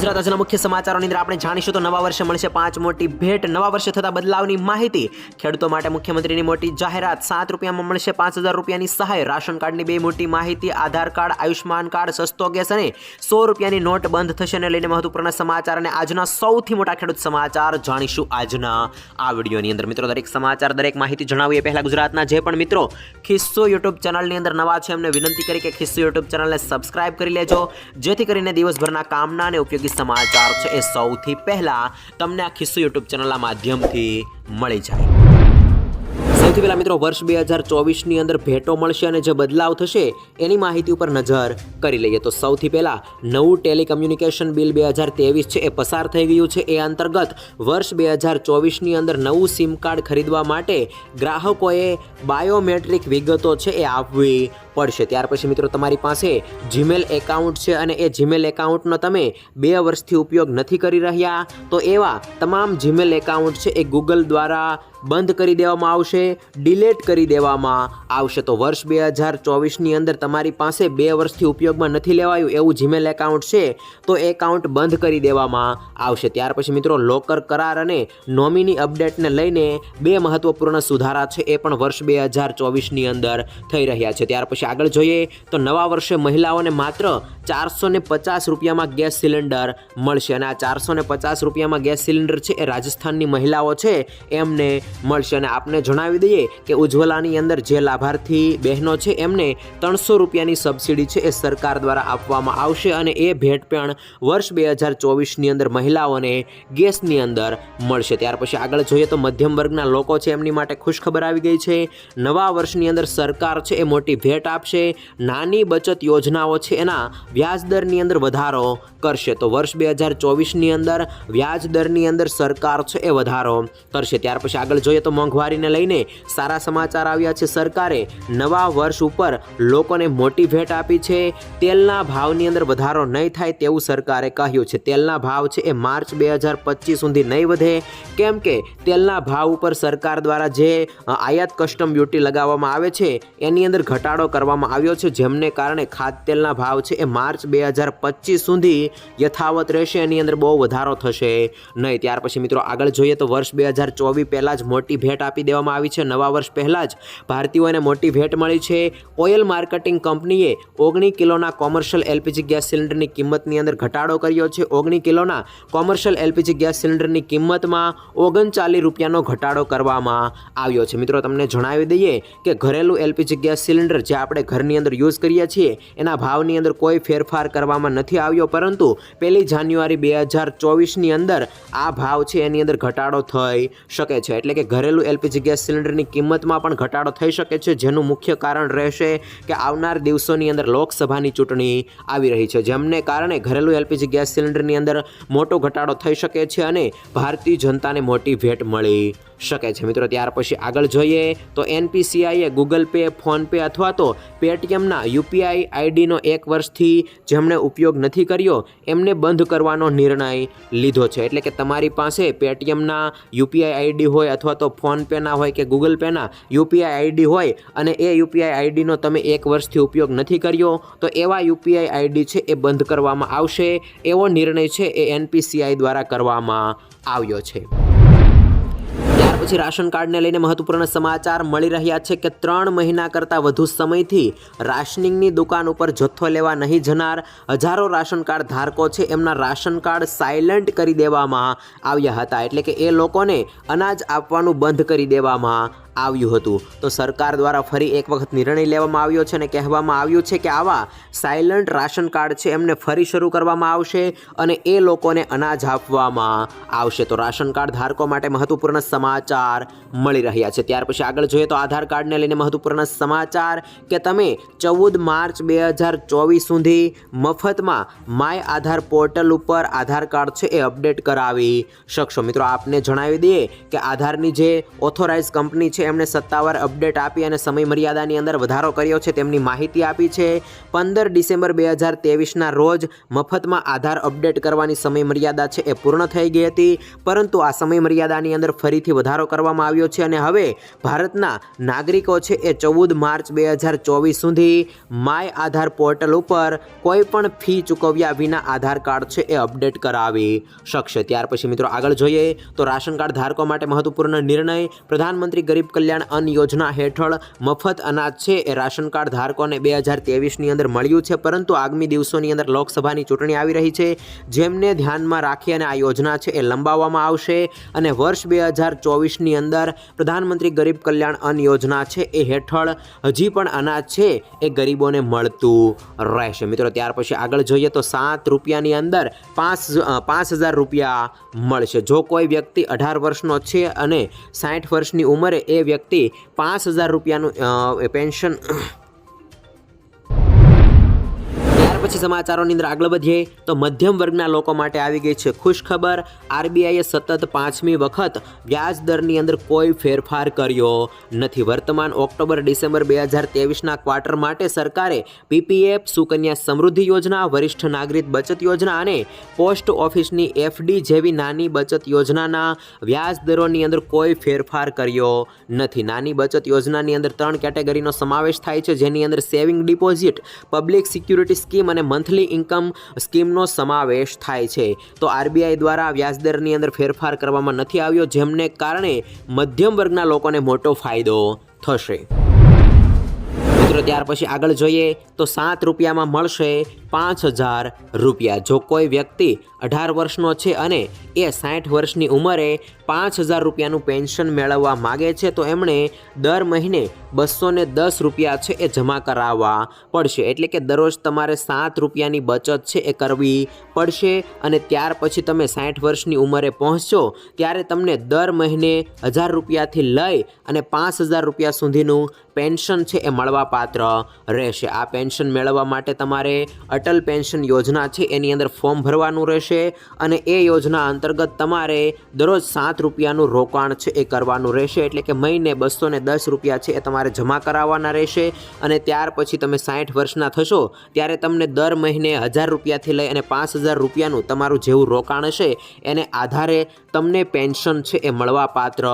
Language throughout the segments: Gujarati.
ગુજરાત આજના મુખ્ય સમાચારોની અંદર આપણે જાણીશું તો નવા વર્ષે મળશે પાંચ મોટી ભેટ. નવા વર્ષે થતા બદલાવની માહિતી. ખેડૂતો માટે મુખ્યમંત્રીની મોટી જાહેરાત. સાત રૂપિયામાં મળશે પાંચ હજાર રૂપિયાની સહાય. રાશન કાર્ડની બે મોટી માહિતી. આધાર કાર્ડ આયુષ્માન કાર્ડ, સસ્તો ગેસ અને સો રૂપિયાની નોટ બંધ થશે અને લઈને મહત્વપૂર્ણ સમાચાર અને આજના સૌથી મોટા ખેડૂત સમાચાર જાણીશું આજના આ વિડીયોની અંદર. મિત્રો, દરેક સમાચાર, દરેક માહિતી જણાવીએ. પહેલા ગુજરાતના જે પણ મિત્રો ખિસ્સો યુટ્યુબ ચેનલની અંદર નવા છે, એમને વિનંતી કરી કે ખિસ્સો યુટ્યુબ ચેનલને સબસ્ક્રાઇબ કરી લેજો. જેથી કરીને દિવસભરના કામના અને ઉપયોગી સમાચાર છે એ સૌથી પહેલા તમને આ ખિસ્સો યુટ્યુબ ચેનલના માધ્યમથી મળી જાય. સૌથી પહેલા મિત્રો વર્ષ બે હજાર ચોવીસની અંદર ભેટો મળશે અને જે બદલાવ થશે એની માહિતી ઉપર નજર કરી લઈએ. તો સૌથી પહેલાં નવું ટેલિકમ્યુનિકેશન બિલ બે હજાર ત્રેવીસ છે એ પસાર થઈ ગયું છે. એ અંતર્ગત વર્ષ બે હજાર ચોવીસની અંદર નવું સિમ કાર્ડ ખરીદવા માટે ગ્રાહકોએ બાયોમેટ્રિક વિગતો છે એ આપવી પડશે. ત્યાર પછી મિત્રો તમારી પાસે જીમેલ એકાઉન્ટ છે અને એ જીમેલ એકાઉન્ટનો તમે બે વર્ષથી ઉપયોગ નથી કરી રહ્યા, તો એવા તમામ જીમેલ એકાઉન્ટ છે એ ગૂગલ દ્વારા બંધ કરી દેવામાં આવશે ડિલેટ કરી દેવામાં આવશે. તો વર્ષ બે હજાર ચોવીસની અંદર તમારી પાસે બે વર્ષથી ઉપયોગમાં નથી લેવાયું એવું જીમેલ એકાઉન્ટ છે, તો એ એકાઉન્ટ બંધ કરી દેવામાં આવશે. ત્યાર પછી મિત્રો લોકર કરાર અને નોમિની અપડેટને લઈને બે મહત્વપૂર્ણ સુધારા છે એ પણ વર્ષ બે હજાર ચોવીસની અંદર થઈ રહ્યા છે. ત્યાર પછી આગળ જોઈએ તો નવા વર્ષે મહિલાઓને માત્ર ચારસો પચાસ રૂપિયામાં ગેસ સિલિન્ડર મળશે અને આ ચારસો પચાસ રૂપિયામાં ગેસ સિલિન્ડર છે એ રાજસ્થાનની મહિલાઓ છે એમને મળશે. અને આપને જણાવી દઈએ કે ઉજ્જવલાની અંદર જે લાભાર્થી બહેનો છે એમને ત્રણસો રૂપિયાની સબસિડી છે એ સરકાર દ્વારા આપવામાં આવશે અને એ ભેટ પણ વર્ષ બે હજાર ચોવીસની અંદર મહિલાઓને ગેસની અંદર મળશે. ત્યાર પછી આગળ જોઈએ તો મધ્યમ વર્ગના લોકો છે એમની માટે ખુશખબર આવી ગઈ છે. નવા વર્ષની અંદર સરકાર છે એ મોટી ભેટ આપશે. નાની બચત યોજનાઓ છે એના વ્યાજ દરની અંદર વધારો કરશે. તો વર્ષ બે હજાર ચોવીસની અંદર વ્યાજ દરની અંદર સરકાર છે એ વધારો કરશે. ત્યાર પછી આગળ જોઈએ તો મોંઘવારીને લઈને સારા સમાચાર આવ્યા છે. સરકારે નવા વર્ષ ઉપર લોકોને મોટી ભેટ આપી છે. તેલના ભાવની અંદર વધારો નહીં થાય તેવું સરકારે કહ્યું છે. તેલના ભાવ છે એ માર્ચ બે હજાર પચીસ સુધી નહીં વધે. કેમ કે તેલના ભાવ ઉપર સરકાર દ્વારા જે આયાત કસ્ટમ ડ્યુટી લગાવવામાં આવે છે, એની અંદર ઘટાડો કરવામાં આવ્યો છે, જેમને કારણે ખાદ્યતેલના ભાવ છે એ માર્ચ બે હજાર પચીસ સુધી યથાવત રહેશે. એની અંદર બહુ વધારો થશે નહીં. ત્યાર પછી મિત્રો આગળ જોઈએ તો વર્ષ બે હજાર ચોવીસ પહેલાં જ મોટી ભેટ આપી દેવામાં આવી છે. નવા વર્ષ પહેલાં જ ભારતીયોને મોટી ભેટ મળી છે. ઓઇલ માર્કેટિંગ કંપનીએ ઓગણી કિલોના કોમર્શિયલ એલપીજી ગેસ સિલિન્ડરની કિંમતની અંદર ઘટાડો કર્યો છે. ઓગણી કિલોના કોમર્શિયલ એલપીજી ગેસ સિલિન્ડરની કિંમતમાં ઓગણચાલીસ રૂપિયાનો ઘટાડો કરવામાં આવ્યો છે. મિત્રો, તમને જણાવી દઈએ કે ઘરેલું એલપીજી ગેસ સિલિન્ડર જે આપણે ઘરની અંદર યુઝ કરીએ છીએ, એના ભાવની અંદર કોઈ ફેરફાર કરવામાં નથી આવ્યો, પરંતુ પહેલી જાન્યુઆરી બે હજાર ચોવીસની અંદર આ ભાવ છે એની અંદર ઘટાડો થઈ શકે છે. એટલે કે ઘરેલું એલપીજી ગેસ સિલિન્ડરની કિંમતમાં પણ ઘટાડો થઈ શકે છે, જેનું મુખ્ય કારણ રહેશે કે આવનાર દિવસોની અંદર લોકસભાની ચૂંટણી આવી રહી છે, જેમને કારણે ઘરેલું એલપીજી ગેસ સિલિન્ડરની અંદર મોટો ઘટાડો થઈ શકે છે અને ભારતીય જનતાને મોટી ભેટ મળી શકે છે. મિત્રો, ત્યાર પછી આગળ જોઈએ તો એનપીસીઆઈએ ગૂગલ પે ફોનપે અથવા તો પેટીએમના યુપીઆઈ આઈડીનો એક વર્ષથી જેમણે ઉપયોગ નથી કર્યો, એમને બંધ કરવાનો નિર્ણય લીધો છે. એટલે કે તમારી પાસે પેટીએમના યુપીઆઈ આઈડી હોય અથવા તો ફોનપેના હોય કે ગૂગલ પેના યુપીઆઈ આઈડી હોય અને એ યુપીઆઈ આઈડીનો તમે એક વર્ષથી ઉપયોગ નથી કર્યો, તો એવા યુપીઆઈ આઈડી છે એ બંધ કરવામાં આવશે. એવો નિર્ણય છે એ એનપીસીઆઈ દ્વારા કરવામાં આવ્યો છે. પછી રાશન કાર્ડને લઈને મહત્વપૂર્ણ સમાચાર મળી રહ્યા છે કે ત્રણ મહિના કરતાં વધુ સમયથી રાશનિંગની દુકાન ઉપર જથ્થો લેવા નહીં જનાર હજારો રાશન કાર્ડ ધારકો છે. એમના રાશન કાર્ડ સાયલન્ટ કરી દેવામાં આવ્યા હતા. એટલે કે એ લોકોને અનાજ આપવાનું બંધ કરી દેવામાં આવ્યું હતું. તો સરકાર દ્વારા ફરી એક વખત નિર્ણય લેવામાં આવ્યો છે અને કહેવામાં આવ્યું છે કે આવા સાયલન્ટ રાશન કાર્ડ છે એમને ફરી શરૂ કરવામાં આવશે અને એ લોકોને અનાજ આપવામાં આવશે. તો રાશન કાર્ડ ધારકો માટે મહત્વપૂર્ણ સમાચાર મળી રહ્યા છે. ત્યાર પછી આગળ જોઈએ તો આધાર કાર્ડને લઈને મહત્વપૂર્ણ સમાચાર કે તમે ચૌદ માર્ચ બે હજાર ચોવીસ સુધી મફતમાં માય આધાર પોર્ટલ ઉપર આધાર કાર્ડ છે એ અપડેટ કરાવી શકશો. મિત્રો, આપને જણાવી દઈએ કે આધારની જે ઓથોરાઇઝ કંપની છે છે. એમણે સત્તાવાર અપડેટ આપી અને સમયમર્યાદાની અંદર વધારો કર્યો છે. તેમની માહિતી આપી છે, પંદર ડિસેમ્બર બે હજાર તેવીસના રોજ મફતમાં આધાર અપડેટ કરવાની સમયમર્યાદા છે એ પૂર્ણ થઈ ગઈ હતી. પરંતુ આ સમયમર્યાદાની અંદર ફરીથી વધારો કરવામાં આવ્યો છે અને હવે ભારતના નાગરિકો છે એ ચૌદ માર્ચ બે હજાર ચોવીસ સુધી માય આધાર પોર્ટલ ઉપર કોઈ પણ ફી ચૂકવ્યા વિના આધાર કાર્ડ છે એ અપડેટ કરાવી શકશે. ત્યાર પછી મિત્રો આગળ જોઈએ તો રાશન કાર્ડ ધારકો માટે મહત્વપૂર્ણ નિર્ણય પ્રધાનમંત્રી ગરીબ કલ્યાણ અન્ન યોજના હેઠળ મફત અનાજ છે. એ રાશન કાર્ડ ધારકોને બે હજાર તેવીસની અંદર મળ્યું છે, પરંતુ આગામી દિવસોની અંદર લોકસભાની ચૂંટણી આવી રહી છે. જેમને ધ્યાનમાં રાખી અને આ યોજના છે એ લંબાવવામાં આવશે અને વર્ષ બે હજાર ચોવીસની અંદર પ્રધાનમંત્રી ગરીબ કલ્યાણ અન્ન યોજના છે એ હેઠળ હજી પણ અનાજ છે, એ ગરીબોને મળતું રહેશે. મિત્રો, ત્યાર પછી આગળ જોઈએ તો સાત રૂપિયાની અંદર પાંચ પાંચ હજાર રૂપિયા મળશે. જો કોઈ વ્યક્તિ અઢાર વર્ષનો છે અને સાઠ વર્ષની ઉંમરે એ વ્યક્તિ પાંચ હજાર રૂપિયાનું પેન્શન પછી સમાચારોની અંદર આગળ વધીએ તો મધ્યમ વર્ગના લોકો માટે આવી ગઈ છે ખુશ ખબર આરબીઆઈએ સતત પાંચમી વખત વ્યાજ દરની અંદર કોઈ ફેરફાર કર્યો નથી. વર્તમાન ઓક્ટોબર ડિસેમ્બર બે હજાર તેવીસના ક્વાર્ટર માટે સરકારે પીપીએફ સુકન્યા સમૃદ્ધિ યોજના, વરિષ્ઠ નાગરિક બચત યોજના અને પોસ્ટ ઓફિસની એફડી જેવી નાની બચત યોજનાના વ્યાજ દરોની અંદર કોઈ ફેરફાર કર્યો નથી. નાની બચત યોજનાની અંદર ત્રણ કેટેગરીનો સમાવેશ થાય છે, જેની અંદર saving deposit, public security scheme અને મંથલી ઇન્કમ સ્કીમનો સમાવેશ થાય છે. તો આરબીઆઈ દ્વારા વ્યાજદરની અંદર ફેરફાર કરવામાં નથી આવ્યો, જેમને કારણે મધ્યમ વર્ગના લોકોને મોટો ફાયદો થશે. મિત્રો, ત્યાર પછી આગળ જોઈએ તો સાત રૂપિયામાં મળશે પાંચ હજાર રૂપિયા. જો કોઈ વ્યક્તિ અઢાર વર્ષનો છે અને એ સાઠ વર્ષની ઉંમરે પાંચ હજાર રૂપિયાનું પેન્શન મેળવવા માગે છે, તો એમણે દર મહિને બસો દસ રૂપિયા છે એ જમા કરાવવા પડશે. એટલે કે દરરોજ તમારે સાત રૂપિયાની બચત છે એ કરવી પડશે અને ત્યાર પછી તમે સાઠ વર્ષની ઉંમરે પહોંચશો, ત્યારે તમને દર મહિને હજાર રૂપિયાથી લઈ અને પાંચ હજાર રૂપિયા સુધીનું પેન્શન છે એ મળવાપાત્ર રહેશે. આ પેન્શન મેળવવા માટે તમારે અટલ પેન્શન યોજના છે, એની અંદર ફોર્મ ભરવાનું રહેશે અને એ યોજના અંતર્ગત તમારે દરરોજ સાત રૂપિયાનું રોકાણ છે, એ કરવાનું રહેશે. એટલે કે મહિને બસો દસ રૂપિયા છે, એ તમારે જમા કરાવવાના રહેશે અને ત્યાર પછી તમે સાઠ વર્ષના થશો, ત્યારે તમને દર મહિને હજાર રૂપિયાથી લઈ અને પાંચ હજાર રૂપિયાનું તમારું જેવું રોકાણ હશે, એને આધારે તમને પેન્શન છે, એ મળવાપાત્ર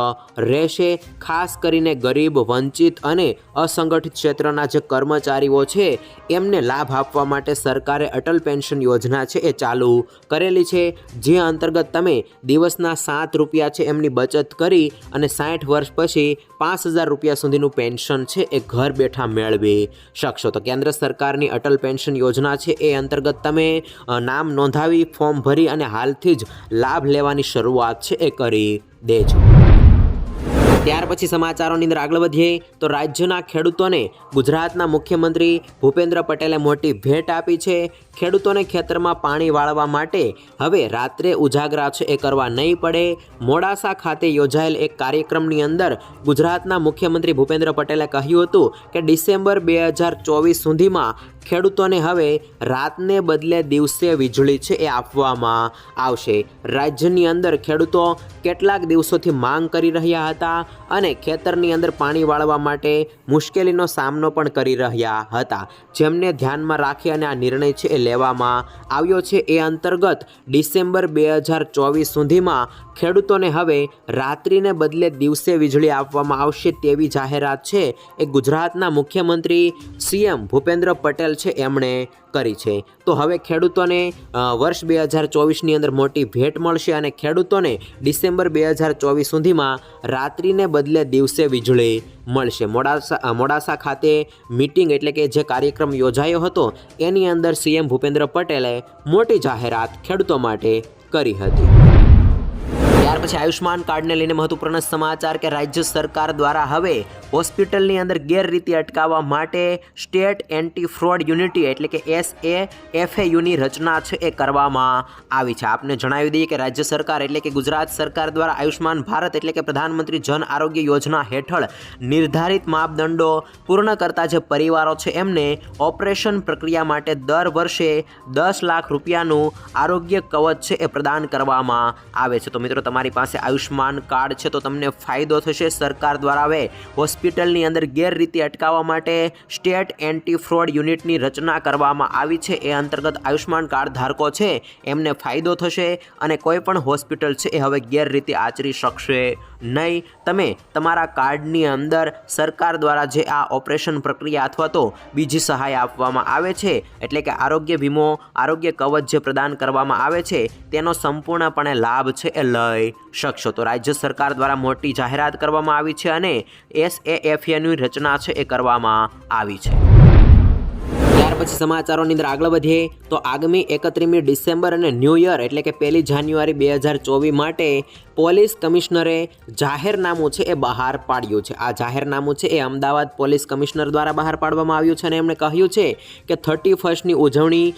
રહેશે. ખાસ કરીને ગરીબ, વંચિત અને અસંગઠિત ક્ષેત્રના જે કર્મચારીઓ છે, એમને લાભ આપવા માટે સરકારે અટલ પેન્શન યોજના છે એ ચાલુ કરેલી છે, જે અંતર્ગત તમે દિવસના સાત રૂપિયા છે એમની બચત કરી અને સાઠ વર્ષ પછી પાંચ હજાર રૂપિયા સુધીનું પેન્શન છે એ ઘર બેઠા મેળવી શકશો. તો કેન્દ્ર સરકારની અટલ પેન્શન યોજના છે એ અંતર્ગત તમે નામ નોંધાવી, ફોર્મ ભરી અને હાલથી જ લાભ લેવાની શરૂઆત છે એ કરી દેજો. ત્યાર પછી સમાચારોની અંદર આગળ વધીએ તો રાજ્યના ખેડૂતોને ગુજરાતના મુખ્યમંત્રી ભૂપેન્દ્ર પટેલે મોટી ભેટ આપી છે. ખેડૂતોને ખેતરમાં પાણી વાળવા માટે હવે રાત્રે ઉજાગરા છે એ કરવા નહીં પડે. મોડાસા ખાતે યોજાયેલ એક કાર્યક્રમની અંદર ગુજરાતના મુખ્યમંત્રી ભૂપેન્દ્ર પટેલે કહ્યું હતું કે ડિસેમ્બર બે હજાર ચોવીસ સુધીમાં ખેડૂતોને હવે રાતને બદલે દિવસે વીજળી છે એ આપવામાં આવશે. રાજ્યની અંદર ખેડૂતો કેટલાક દિવસોથી માંગ કરી રહ્યા હતા અને ખેતરની અંદર પાણી વાળવા માટે મુશ્કેલીનો સામનો પણ કરી રહ્યા હતા. જેમને ધ્યાનમાં રાખી અને આ નિર્ણય છે એ લેવામાં આવ્યો છે. એ અંતર્ગત ડિસેમ્બર બે હજાર ચોવીસ સુધીમાં ખેડૂતોને હવે રાત્રિને બદલે દિવસે વીજળી આપવામાં આવશે તેવી જાહેરાત છે. એ ગુજરાતના મુખ્યમંત્રી સીએમ ભૂપેન્દ્ર પટેલ છે એમણે કરી છે. તો હવે ખેડૂતોને વર્ષ બે હજાર ચોવીસની અંદર મોટી ભેટ મળશે અને ખેડૂતોને ડિસેમ્બર બે હજાર ચોવીસ સુધીમાં રાત્રિને બદલે દિવસે વીજળી મળશે. મોડાસા મોડાસા ખાતે મીટિંગ એટલે કે જે કાર્યક્રમ યોજાયો હતો, એની અંદર સીએમ ભૂપેન્દ્ર પટેલે મોટી જાહેરાત ખેડૂતો માટે કરી હતી. ત્યાર પછી આયુષ્માન કાર્ડને લઈને મહત્વપૂર્ણ સમાચાર કે રાજ્ય સરકાર દ્વારા હવે હોસ્પિટલની અંદર ગેરરીતિ અટકાવવા માટે સ્ટેટ એન્ટી ફ્રોડ યુનિટી એટલે કે એસ એ એફએયુની રચના છે એ કરવામાં આવી છે. આપને જણાવી દઈએ કે રાજ્ય સરકાર એટલે કે ગુજરાત સરકાર દ્વારા આયુષ્માન ભારત એટલે કે પ્રધાનમંત્રી જન આરોગ્ય યોજના હેઠળ નિર્ધારિત માપદંડો પૂર્ણ કરતા જે પરિવારો છે એમને ઓપરેશન પ્રક્રિયા માટે દર વર્ષે દસ લાખ રૂપિયાનું આરોગ્ય કવચ છે એ પ્રદાન કરવામાં આવે છે. તો મિત્રો, તમારે તમારી પાસે આયુષ્માન કાર્ડ છે તો તમને ફાયદો થશે. સરકાર દ્વારા હવે હોસ્પિટલની અંદર ગેરરીતિ અટકાવવા માટે સ્ટેટ એન્ટી ફ્રોડ યુનિટની રચના કરવામાં આવી છે. એ અંતર્ગત આયુષ્માન કાર્ડ ધારકો છે, એમને ફાયદો થશે અને કોઈ પણ હોસ્પિટલ છે એ હવે ગેરરીતિ આચરી શકશે. નહીં, તમે તમારા કાર્ડની અંદર સરકાર દ્વારા જે આ ઓપરેશન પ્રક્રિયા અથવા તો બીજી સહાય આપવામાં આવે છે, એટલે કે આરોગ્ય વીમો, આરોગ્ય કવચ જે પ્રદાન કરવામાં આવે છે, તેનો સંપૂર્ણપણે લાભ છે એ લઈ શકશો. તો રાજ્ય સરકાર દ્વારા મોટી જાહેરાત કરવામાં આવી છે અને એસ એ એફએની રચના છે એ કરવામાં આવી છે. ત્યાર પછી સમાચારોની અંદર આગળ વધીએ, તો આગામી એકત્રીમી ડિસેમ્બર અને ન્યૂ યર એટલે કે પહેલી જાન્યુઆરી બે હજાર ચોવીસ માટે પોલીસ કમિશનરે જાહેરનામું છે એ બહાર પાડ્યું છે. આ જાહેરનામું છે એ અમદાવાદ પોલીસ કમિશનર દ્વારા બહાર પાડવામાં આવ્યું છે અને એમણે કહ્યું છે કે થર્ટી ફર્સ્ટની ઉજવણી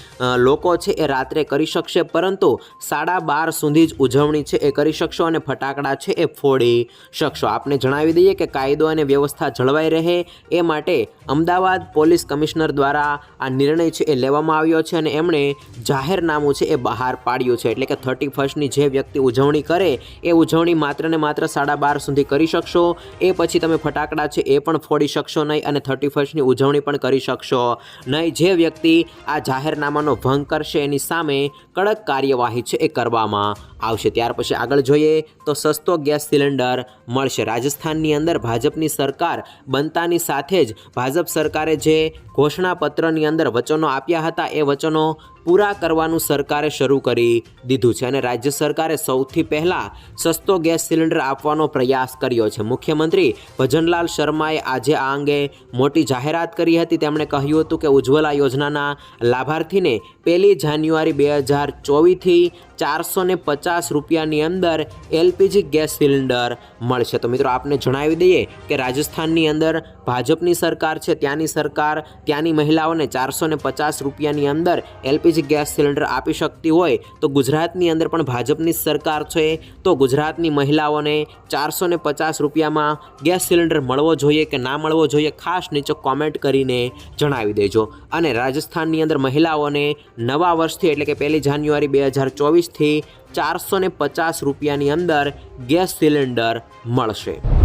લોકો છે એ રાત્રે કરી શકશે, પરંતુ સાડા બાર સુધી જ ઉજવણી છે એ કરી શકશો અને ફટાકડા છે એ ફોડી શકશો. આપને જણાવી દઈએ કે કાયદો અને વ્યવસ્થા જળવાઈ રહે એ માટે અમદાવાદ પોલીસ કમિશનર દ્વારા આ નિર્ણય છે એ લેવામાં આવ્યો છે અને એમણે જાહેરનામું છે એ બહાર પાડ્યું છે. એટલે કે થર્ટી ફર્સ્ટની જે વ્યક્તિ ઉજવણી કરે, એ ઉજવણી માત્ર ને માત્ર સાડા બાર સુધી કરી શકશો. એ પછી તમે ફટાકડા છે એ પણ ફોડી શકશો નહીં અને થર્ટી ફર્સ્ટની ઉજવણી પણ કરી શકશો. નહીં, જે વ્યક્તિ આ જાહેરનામાનો ભંગ કરશે એની સામે કડક કાર્યવાહી છે એ કરવામાં આવશે. ત્યાર પછી આગળ જોઈએ તો સસ્તો ગેસ સિલિન્ડર મળશે. રાજસ્થાનની અંદર ભાજપની સરકાર બનતાની સાથે જ ભાજપ સરકારે જે ઘોષણાપત્રની અંદર વચનો આપ્યા હતા. એ વચનો પૂરા કરવાનું સરકારે શરૂ કરી દીધું છે અને રાજ્ય સરકારે સૌથી પહેલાં સસ્તો ગેસ સિલિન્ડર આપવાનો પ્રયાસ કર્યો છે. મુખ્યમંત્રી ભજનલાલ શર્માએ આજે આ અંગે મોટી જાહેરાત કરી હતી. તેમણે કહ્યું હતું કે ઉજ્જવલા યોજનાના લાભાર્થીને પહેલી જાન્યુઆરી બે હજાર ચોવીસથી ચારસો ને પચાસ રૂપિયાની અંદર એલપીજી ગેસ સિલિન્ડર મળશે. તો મિત્રો, આપને જણાવી દઈએ કે રાજસ્થાનની અંદર ભાજપની સરકાર છે. ત્યાંની સરકાર ત્યાંની મહિલાઓને ચારસો ને પચાસ રૂપિયાની અંદર એલપીજી ગેસ સિલિન્ડર આપી શકતી હોય તો ગુજરાતની અંદર પણ ભાજપની સરકાર છે. તો ગુજરાતની મહિલાઓને ચારસો ને પચાસ રૂપિયામાં ગેસ સિલિન્ડર મળવો જોઈએ કે ના મળવો જોઈએ ખાસ નીચે કોમેન્ટ કરીને જણાવી દેજો. અને રાજસ્થાનની અંદર મહિલાઓને નવા વર્ષથી એટલે કે પહેલી જાન્યુઆરી બે હજાર ચોવીસથી ચારસો ને પચાસ રૂપિયાની અંદર ગેસ સિલિન્ડર મળશે.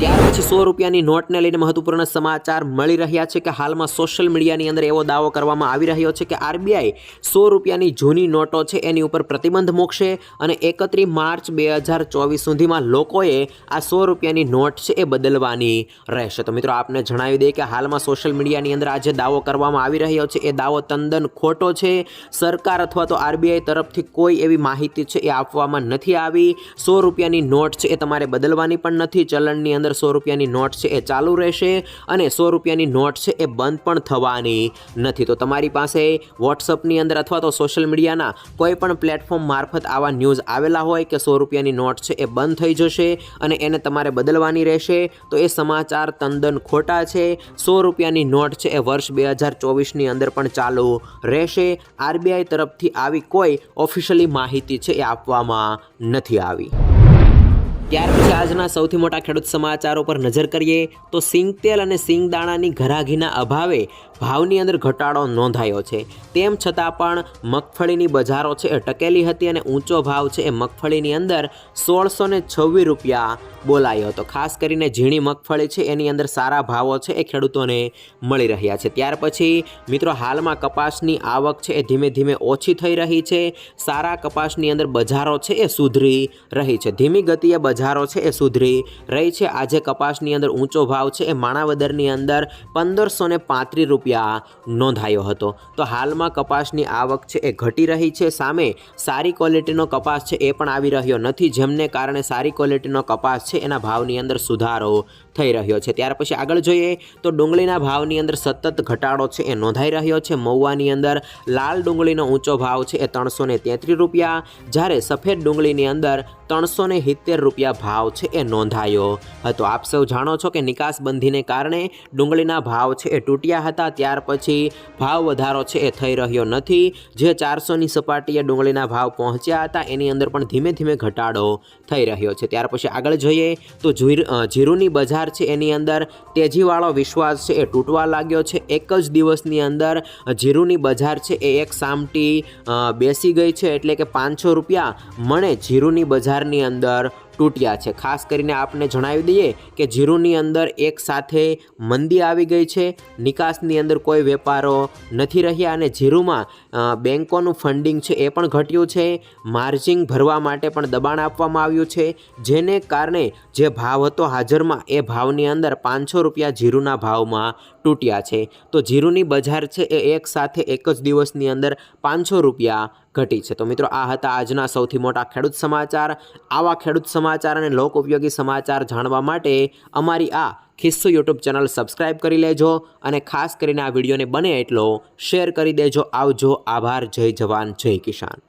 ત્યાર પછી સો રૂપિયાની નોટને લઈને મહત્વપૂર્ણ સમાચાર મળી રહ્યા છે કે હાલમાં સોશિયલ મીડિયાની અંદર એવો દાવો કરવામાં આવી રહ્યો છે કે આરબીઆઈ સો રૂપિયાની જૂની નોટો છે એની ઉપર પ્રતિબંધ મૂકશે અને એકત્રીસ માર્ચ બે હજાર ચોવીસ સુધીમાં લોકોએ આ સો રૂપિયાની નોટ છે એ બદલવાની રહેશે. તો મિત્રો, આપને જણાવી દઈએ કે હાલમાં સોશિયલ મીડિયાની અંદર આ જે દાવો કરવામાં આવી રહ્યો છે. એ દાવો તદ્દન ખોટો છે. સરકાર અથવા તો આરબીઆઈ તરફથી કોઈ એવી માહિતી છે એ આપવામાં નથી આવી. સો રૂપિયાની નોટ છે એ તમારે બદલવાની પણ નથી. ચલણની અંદર સો રૂપિયાની નોટ છે એ ચાલુ રહેશે અને સો રૂપિયાની નોટ છે એ બંધ પણ થવાની નથી. તો તમારી પાસે વોટ્સઅપની અંદર અથવા તો સોશિયલ મીડિયાના કોઈ પણ પ્લેટફોર્મ મારફત આવા ન્યૂઝ આવેલા હોય કે સો રૂપિયાની નોટ છે એ બંધ થઈ જશે અને એને તમારે બદલવાની રહેશે, તો એ સમાચાર તદ્દન ખોટા છે. સો રૂપિયાની નોટ છે એ વર્ષ બે હજાર ચોવીસની અંદર પણ ચાલુ રહેશે. આરબીઆઈ તરફથી આવી કોઈ ઓફિશિયલી માહિતી છે એ આપવામાં નથી આવી. ત્યાર પછી આજના સૌથી મોટા ખેડૂત સમાચારો પર નજર કરીએ તો સિંગતેલ અને સિંગદાણાની ઘરાઘીના અભાવે ભાવની અંદર ઘટાડો નોંધાયો છે. તેમ છતાં પણ મગફળીની બજારો છે એ ટકેલી હતી અને ઊંચો ભાવ છે એ મગફળીની અંદર સોળસો ને છવ્વીસ રૂપિયા બોલાયો હતો. ખાસ કરીને ઝીણી મગફળી છે એની અંદર સારા ભાવો છે એ ખેડૂતોને મળી રહ્યા છે. ત્યાર પછી મિત્રો હાલમાં કપાસની આવક છે એ ધીમે ધીમે ઓછી થઈ રહી છે. સારા કપાસની અંદર બજારો છે એ સુધરી રહી છે. ધીમી ગતિએ બજારો છે એ સુધરી રહી છે. આજે કપાસની અંદર ઊંચો ભાવ છે એ માણાવદરની અંદર પંદરસો ને પાંત્રીસ રૂપિયા નોંધાયો હતો. તો હાલમાં કપાસની આવક છે એ ઘટી રહી છે. સામે સારી ક્વોલિટીનો કપાસ છે એ પણ આવી રહ્યો નથી, જેમને કારણે સારી ક્વોલિટીનો કપાસ છે એના ભાવની અંદર સુધારો થઈ રહ્યો છે. ત્યાર પછી આગળ જોઈએ તો ડુંગળીના ભાવની અંદર સતત ઘટાડો છે એ નોંધાઈ રહ્યો છે. મહુવાની અંદર લાલ ડુંગળીનો ઊંચો ભાવ છે એ ત્રણસો તેત્રીસ રૂપિયા, જ્યારે સફેદ ડુંગળીની અંદર ત્રણસો ને રૂપિયા ભાવ છે એ નોંધાયો હતો. આપ સૌ જાણો છો કે નિકાસબંધીને કારણે ડુંગળીના ભાવ છે એ તૂટ્યા હતા. ત્યાર પછી ભાવ વધારો છે એ થઈ રહ્યો નથી. જે ચારસોની સપાટીએ ડુંગળીના ભાવ પહોંચ્યા હતા, એની અંદર પણ ધીમે ધીમે ઘટાડો થઈ રહ્યો છે. ત્યાર પછી આગળ જોઈએ તો જીર જીરુની બજાર બજાર છે એની અંદર તેજીવાળો વિશ્વાસ છે એ તૂટવા લાગ્યો છે. એક જ દિવસની અંદર જીરુની બજાર છે એ એક સામટી બેસી ગઈ છે એટલે કે પાંચસો રૂપિયા મણે જીરુની બજારની અંદર તૂટ્યા છે. ખાસ કરીને આપને જણાવી દઈએ કે જીરુની અંદર એક સાથે મંદી આવી ગઈ છે. નિકાસની અંદર કોઈ વેપારો નથી રહ્યા અને જીરુમાં બેન્કોનું ફંડિંગ છે એ પણ ઘટ્યું છે. માર્જિંગ ભરવા માટે પણ દબાણ આપવામાં આવ્યું છે. જેને કારણે જે ભાવ હતો હાજરમાં એ ભાવની અંદર પાંચસો રૂપિયા જીરુના ભાવમાં તૂટ્યા છે. તો જીરુની બજાર છે એ એક સાથે એક જ દિવસની અંદર પાંચસો રૂપિયા ઘટી છે. તો મિત્રો, આ હતા આજના સૌથી મોટા ખેડૂત સમાચાર. આવા ખેડૂત સમાચાર અને લોક ઉપયોગી સમાચાર જાણવા માટે અમારી આ ખિસ્સો યુટ્યુબ ચેનલ સબસ્ક્રાઈબ કરી લેજો અને ખાસ કરીને આ વિડીયોને બને એટલો શેર કરી દેજો. આવજો. આભાર. જય જવાન. જય કિસાન.